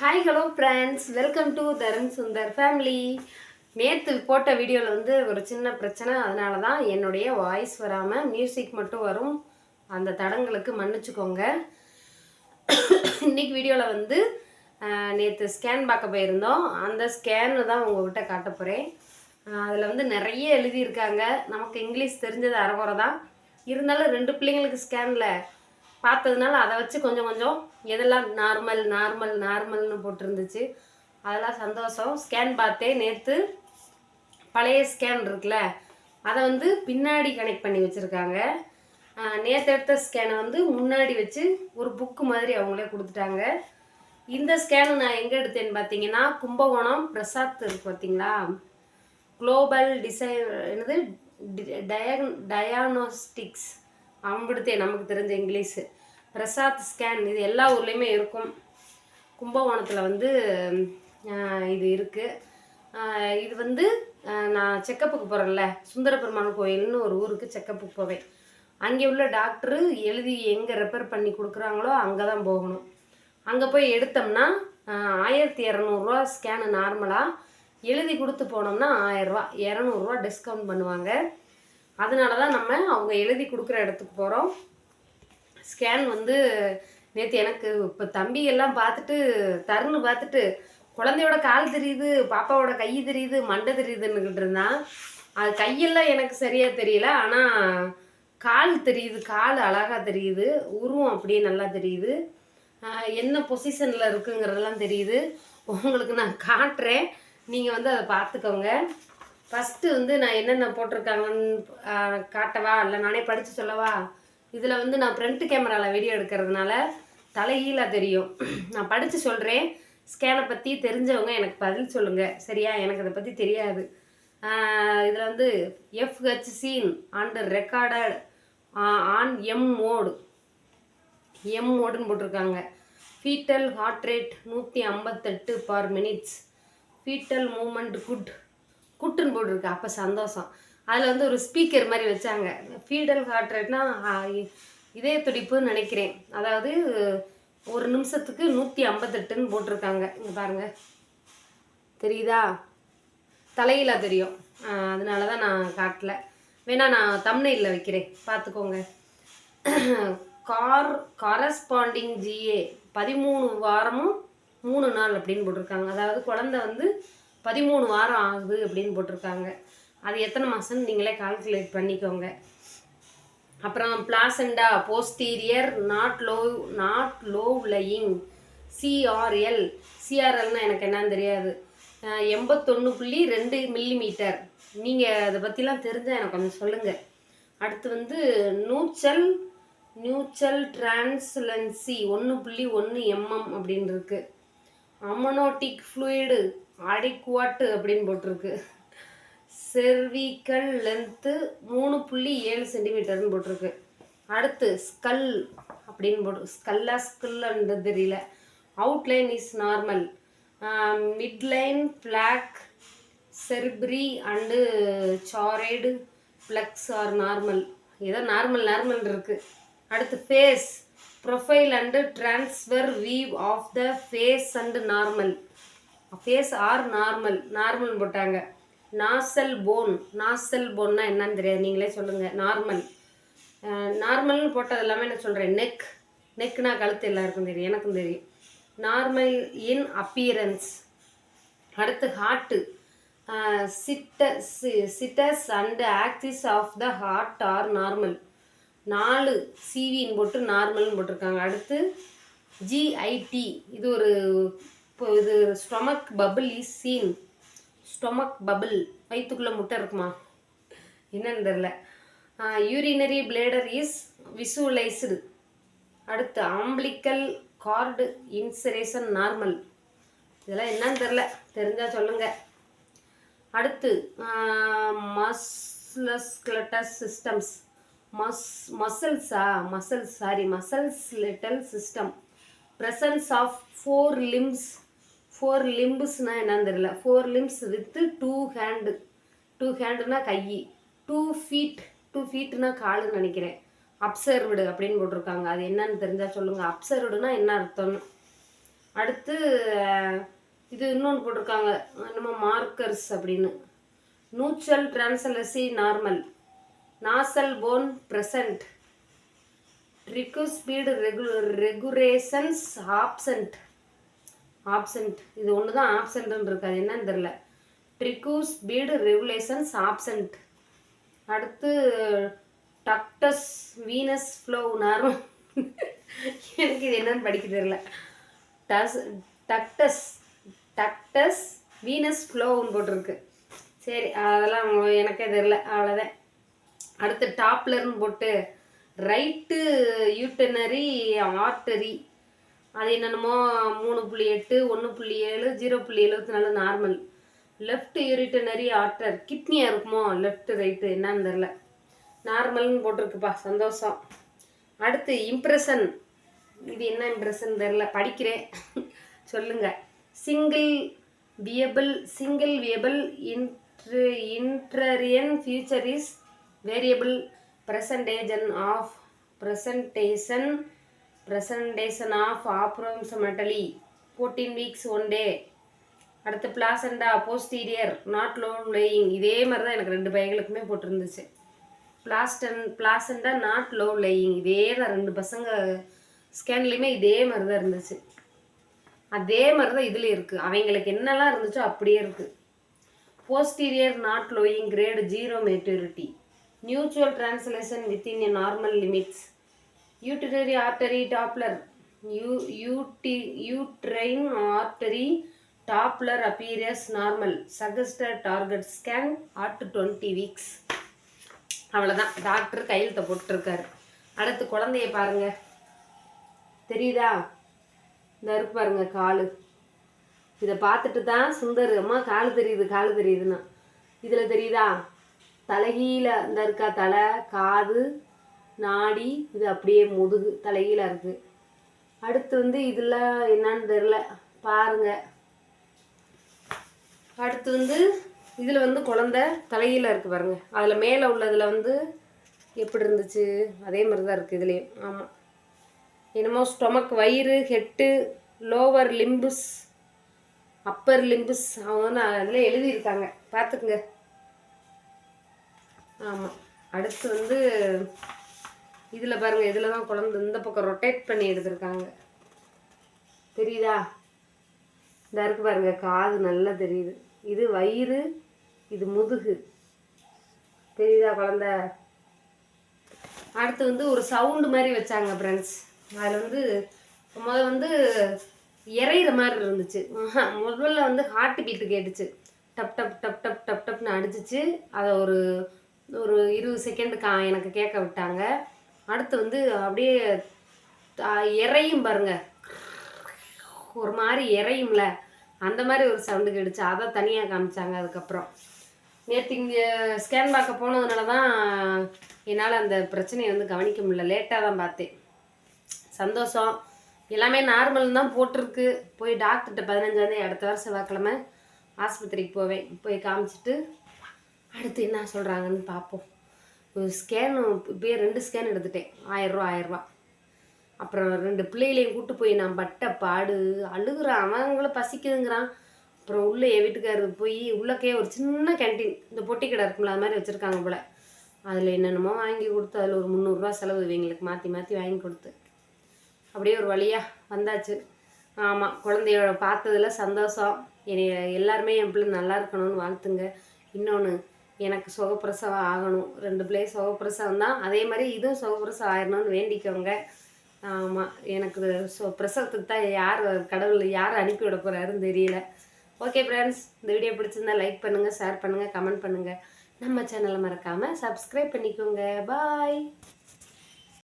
Hi hello friends welcome to Tarun Sundar family நேற்று போட்ட வீடியோவில் வந்து ஒரு சின்ன பிரச்சனை. அதனால தான் என்னுடைய வாய்ஸ் வராமல் மியூசிக் மட்டும் வரும். அந்த தடங்களுக்கு மன்னிச்சுக்கோங்க. இன்னைக்கு வீடியோவில் வந்து நேற்று ஸ்கேன் பார்க்க போயிருந்தோம். அந்த ஸ்கேனு தான் உங்கள்கிட்ட காட்ட போகிறேன் அதில் வந்து நிறைய எழுதியிருக்காங்க. நமக்கு இங்கிலீஷ் தெரிஞ்சது அறகுறை தான் இருந்தாலும் ரெண்டு பிள்ளைங்களுக்கு ஸ்கேனில் பார்த்ததுனால அதை வச்சு கொஞ்சம் கொஞ்சம் எதெல்லாம் நார்மல் நார்மல் நார்மல்னு போட்டிருந்துச்சு. அதெல்லாம் சந்தோஷம். ஸ்கேன் பார்த்தேன். நேற்று பழைய ஸ்கேன் இருக்குல்ல அதை வந்து பின்னாடி கனெக்ட் பண்ணி வச்சுருக்காங்க. நேற்று எடுத்த ஸ்கேனை வந்து முன்னாடி வச்சு ஒரு புக்கு மாதிரி அவங்களே கொடுத்துட்டாங்க. இந்த ஸ்கேனு நான் எங்கே எடுத்தேன்னு பார்த்தீங்கன்னா கும்பகோணம் பிரசாத் இருக்கு பார்த்தீங்களா? குளோபல் டிசை என்னது? டயக் டயானோஸ்டிக்ஸ் நமக்கு தெரிஞ்ச இங்கிலீஷு. பிரசாத் ஸ்கேன் இது எல்லா ஊர்லேயுமே இருக்கும். கும்பகோணத்தில் வந்து இது இருக்குது இது வந்து நான் செக்கப்புக்கு போகிறேன்ல சுந்தர பெருமாள் கோயில்னு ஒரு ஊருக்கு செக்கப்புக்கு போவேன். அங்கே உள்ள டாக்டரு எழுதி எங்கே ரெஃபர் பண்ணி கொடுக்குறாங்களோ அங்கே தான் போகணும். அங்கே போய் எடுத்தோம்னா ஆயிரத்தி இரநூறுவா ஸ்கேனு நார்மலாக எழுதி கொடுத்து போனோம்னா ஆயிரரூவா இரநூறுவா டிஸ்கவுண்ட் பண்ணுவாங்க. அதனால தான் நம்ம அவங்க எழுதி கொடுக்குற இடத்துக்கு போகிறோம் ஸ்கேன் வந்து நேற்று எனக்கு இப்போ தம்பி எல்லாம் பார்த்துட்டு தருணு பார்த்துட்டு குழந்தையோட கால் தெரியுது பாப்பாவோட கை தெரியுது மண்டை தெரியுதுன்னுக்கிட்டு இருந்தான். அது கையெல்லாம் எனக்கு சரியாக தெரியல ஆனால் கால் தெரியுது கால் அழகாக தெரியுது உருவம் அப்படியே நல்லா தெரியுது. என்ன பொசிஷனில் இருக்குங்கிறதெல்லாம் தெரியுது. உங்களுக்கு நான் காட்டுறேன். நீங்கள் வந்து அதை பார்த்துக்கோங்க. ஃபஸ்ட்டு வந்து நான் என்னென்ன போட்டிருக்காங்கன்னு காட்டவா? இல்லை நானே படித்து சொல்லவா? இதில் வந்து நான் ஃப்ரண்ட் கேமராவில் வீடியோ எடுக்கிறதுனால தலைகீழாக தெரியும். நான் படித்து சொல்கிறேன் ஸ்கேனை பற்றி தெரிஞ்சவங்க எனக்கு பதில் சொல்லுங்கள் சரியா? எனக்கு அதை பற்றி தெரியாது. இதில் வந்து FH seen and recorded on M mode M மோடுன்னு போட்டிருக்காங்க. ஃபீட்டல் ஹார்ட் ரேட் நூற்றி ஐம்பத்தெட்டு per minutes fetal movement good குட்டுன்னு போட்டிருக்கு. அப்போ சந்தோஷம். அதில் வந்து ஒரு ஸ்பீக்கர் மாதிரி வச்சாங்க. ஃபீடல் ஹார்ட் ரேட்னா இதய துடிப்புன்னு நினைக்கிறேன். அதாவது ஒரு நிமிஷத்துக்கு நூற்றி ஐம்பத்தெட்டுன்னு போட்டிருக்காங்க. இங்கே பாருங்கள் தெரியுதா? தலையில தெரியும். அதனால தான் நான் காட்டல. வேணா நான் தம்னையில் வைக்கிறேன். பார்த்துக்கோங்க கார் கரஸ்பாண்டிங் ஜிஏ பதிமூணு வாரமும் மூணு நாள் அப்படின்னு போட்டிருக்காங்க. அதாவது குழந்தை வந்து பதிமூணு வாரம் ஆகுது அப்படின்னு போட்டிருக்காங்க. அது எத்தனை மாதம்னு நீங்களே கால்குலேட் பண்ணிக்கோங்க. அப்புறம் placenta posterior not low not low lying CRL சிஆர்எல்னால் எனக்கு என்னன்னு தெரியாது. எண்பத்தொன்று புள்ளி ரெண்டு மில்லிமீட்டர் நீங்கள் அதை பற்றிலாம் தெரிஞ்சால் எனக்கு கொஞ்சம் சொல்லுங்கள் அடுத்து வந்து நூச்சல் நியூச்சல் டிரான்ஸ்லன்சி ஒன்று புள்ளி ஒன்று எம்எம் அப்படின்னு இருக்குது அமனோட்டிக் ஃப்ளூயிடு அடிக்குவாட்டு அப்படின்னு போட்டிருக்கு. செர்விக்கல் லென்த்து மூணு புள்ளி ஏழு சென்டிமீட்டர்னு போட்டிருக்கு. அடுத்து ஸ்கல் அப்படின்னு போட்டு ஸ்கல்லா ஸ்கல்ன்றது தெரியல. Outline is normal midline falx cerebri and choroid plexus are normal ஏதோ நார்மல் நார்மல் இருக்குது அடுத்து face profile and transverse view of the face and normal face are normal normal போட்டாங்க. நாசல் போன் நாசல் போன்னா என்னன்னு தெரியாது. நீங்களே சொல்லுங்கள் நார்மல் நார்மல்னு போட்டது எல்லாமே நான் சொல்கிறேன் நெக் நெக்னா கழுத்து எல்லாருக்கும் தெரியும். எனக்கும் தெரியும். நார்மல் இன் அப்பியரன்ஸ் அடுத்து heart situs situs and axis of the heart are normal நாலு சிவின்னு போட்டு நார்மல்னு போட்டிருக்காங்க. அடுத்து ஜிஐடி இது ஒரு இப்போ இது stomach bubble is seen stomach bubble வயிற்றுக்குள்ளே முட்டை இருக்குமா? என்னன்னு தெரில யூரினரி பிளேடர் இஸ் விசுவலைஸ்டு அடுத்து ஆம்பிளிக்கல் கார்டு இன்சரேஷன் நார்மல் இதெல்லாம் என்னன்னு தெரில தெரிஞ்சால் சொல்லுங்கள் அடுத்து மஸ்லஸ்கிளட்டஸ் சிஸ்டம்ஸ் மஸ் மசல்ஸா muscles sorry muscles little system presence of four limbs four லிம்ப்ஸ்னால் என்னன்னு தெரியல. Four limbs with two hand two ஹேண்டுனா கை. டூ ஃபீட் டூ ஃபீட்னா காலுன்னு நினைக்கிறேன். அப்சர்வ்டு அப்படின்னு போட்டிருக்காங்க. அது என்னன்னு தெரிஞ்சால் சொல்லுங்கள் அப்சர்வ்டுனா என்ன அர்த்தம்னு அடுத்து இது இன்னொன்று போட்டிருக்காங்க. என்னமோ மார்க்கர்ஸ் அப்படின்னு. Nuchal translucency normal nasal bone present tricuspid regular regu regurgitations absent absent இது ஒன்று தான் ஆப்சன்ட்னு இருக்காது. என்னன்னு தெரில ட்ரிகூஸ் பீடு ரெகுலேஷன்ஸ் ஆப்சன்ட் அடுத்து டக்டஸ் வீனஸ் ஃப்ளோ நார்மல் எனக்கு இது என்னன்னு படிக்க தெரில டஸ் டக்டஸ் டக்டஸ் வீனஸ் ஃப்ளோன்னு போட்டிருக்கு. சரி அதெல்லாம் எனக்கே தெரில அவ்வளோதான் அடுத்து டாப்லர்னு போட்டு ரைட்டு யூட்டனரி ஆர்டரி. அது என்னென்னமோ மூணு புள்ளி எட்டு ஒன்று புள்ளி ஏழு ஜீரோ புள்ளி எழுபத்தி நாலு நார்மல். Left யூரிட்டனரி order. கிட்னியாக இருக்குமோ? Left right. என்னன்னு தெரில நார்மல்னு போட்டிருக்குப்பா. சந்தோஷம். அடுத்து இம்ப்ரெஷன் இது என்ன இம்ப்ரெஷன் தெரில படிக்கிறேன். சொல்லுங்க. Single viable single viable intra intrauterine future is variable presentation of presentation presentation of approximately fourteen weeks one day அடுத்து placenta posterior not lone lying இதே மாதிரி தான் எனக்கு ரெண்டு பையங்களுக்குமே போட்டிருந்துச்சு. பிளாஸ்டன் பிளாசண்டா நாட் லோ லேயிங் இதே தான் ரெண்டு பசங்க ஸ்கேன்லேயுமே இதே மாதிரி தான் இருந்துச்சு. அதே மாதிரி தான் இதில் இருக்குது அவங்களுக்கு என்னெல்லாம் இருந்துச்சோ அப்படியே இருக்குது posterior not lying grade zero maturity nuchal translation within a normal limits யூட்டினரி artery doppler U UT uterine artery doppler appears normal suggested target scan at twenty weeks அவ்வளோதான் டாக்டர் கையெழுத்த போட்டிருக்காரு. அடுத்து குழந்தைய பாருங்க. தெரியுதா? இந்த இருக்கு பாருங்க காலு. இதை பார்த்துட்டு தான் சுந்தர் அம்மா காலு தெரியுது காலு தெரியுதுன்னா. இதில் தெரியுதா? தலைகீழ இந்த இருக்கா தலை காது நாடி இது அப்படியே முதுகு தலைகீழாக இருக்குது அடுத்து வந்து இதில் என்னன்னு தெரில பாருங்க. அடுத்து வந்து இதில் வந்து குழந்த தலைகீழாக இருக்குது பாருங்கள் அதில் மேலே உள்ளதில் வந்து எப்படி இருந்துச்சு? அதே மாதிரி தான் இருக்குது இதுலேயும். ஆமாம் என்னமோ ஸ்டொமக் வயிறு head lower limbs upper limbs. அவங்க வந்து அதில் எழுதியிருக்காங்க. பார்த்துக்குங்க ஆமாம் அடுத்து வந்து இதில் பாருங்கள் இதில் தான் குழந்தை இந்த பக்கம் ரொட்டேட் பண்ணி எடுத்திருக்காங்க. தெரியுதா? இந்த இருக்கு பாருங்கள் காது நல்லா தெரியுது. இது வயிறு இது முதுகு. தெரியுதா குழந்த? அடுத்து வந்து ஒரு சவுண்டு மாதிரி வச்சாங்க ஃப்ரெண்ட்ஸ் அதில் வந்து முதல்ல வந்து இறையிற மாதிரி இருந்துச்சு. முதல்ல வந்து ஹார்ட் பீட்டு கேட்டுச்சு. Dub dub dub dub dub டப்னு அடிச்சிச்சு. அதை ஒரு ஒரு இருபது செகண்டு கா எனக்கு கேட்க விட்டாங்க. அடுத்து வந்து அப்படியே இறையும் பாருங்க. ஒரு மாதிரி இறையும்ல. அந்த மாதிரி ஒரு சவுண்டு கிடச்சி அதை தனியாக காமிச்சாங்க அதுக்கப்புறம். நேற்று இங்கே ஸ்கேன் பார்க்க போனதுனால தான் என்னால் அந்த பிரச்சனையை வந்து கவனிக்க முடியல. லேட்டாக தான் பார்த்தேன். சந்தோஷம். எல்லாமே நார்மல் தான் போட்டிருக்கு. போய் டாக்டர்கிட்ட பதினஞ்சாந்தேதி அடுத்த வாரம் செவ்வாய்க்கிழமை ஆஸ்பத்திரிக்கு போவேன். போய் காமிச்சிட்டு அடுத்து என்ன சொல்கிறாங்கன்னு பார்ப்போம் ஒரு ஸ்கேனு இப்போயே ரெண்டு ஸ்கேன் எடுத்துட்டேன். ஆயிரரூவா ஆயிரரூவா அப்புறம் ரெண்டு பிள்ளைகளையும் கூட்டு போய் நான் பட்ட பாடு அழுகுறான். அவங்களும் பசிக்குதுங்கிறான். அப்புறம் உள்ளே என் வீட்டுக்காரர் போய் உள்ளக்கே ஒரு சின்ன கேண்டீன் இந்த பொட்டி கடை இருக்கும்ல அது மாதிரி வச்சுருக்காங்க போல். அதில் என்னென்னமோ வாங்கி கொடுத்து அதில் ஒரு முந்நூறுரூவா செலவு இவங்களுக்கு மாற்றி மாற்றி வாங்கி கொடுத்து. அப்படியே ஒரு வழியாக வந்தாச்சு. ஆமாம் குழந்தையோட பார்த்ததுல சந்தோஷம். என்னை எல்லாருமே என் பிள்ளை நல்லா இருக்கணும்னு வாழ்த்துங்க. இன்னொன்று எனக்கு சுகப்பிரசவம் ஆகணும். ரெண்டு பிள்ளையும் சுகப்பிரசவம் தான். அதே மாதிரி இதுவும் சுகப்பிரசவம் ஆயிடணும்னு வேண்டிக்கோங்க. ஆமாம் எனக்கு சு பிரசவத்துக்கு தான் யார் கடவுள் யார் அனுப்பி விட போகிறாருன்னு தெரியல. ஓகே ஃப்ரெண்ட்ஸ் இந்த வீடியோ பிடிச்சிருந்தா லைக் பண்ணுங்கள் ஷேர் பண்ணுங்கள் கமெண்ட் பண்ணுங்கள் நம்ம சேனலை மறக்காமல் சப்ஸ்கிரைப் பண்ணிக்கோங்க. பாய்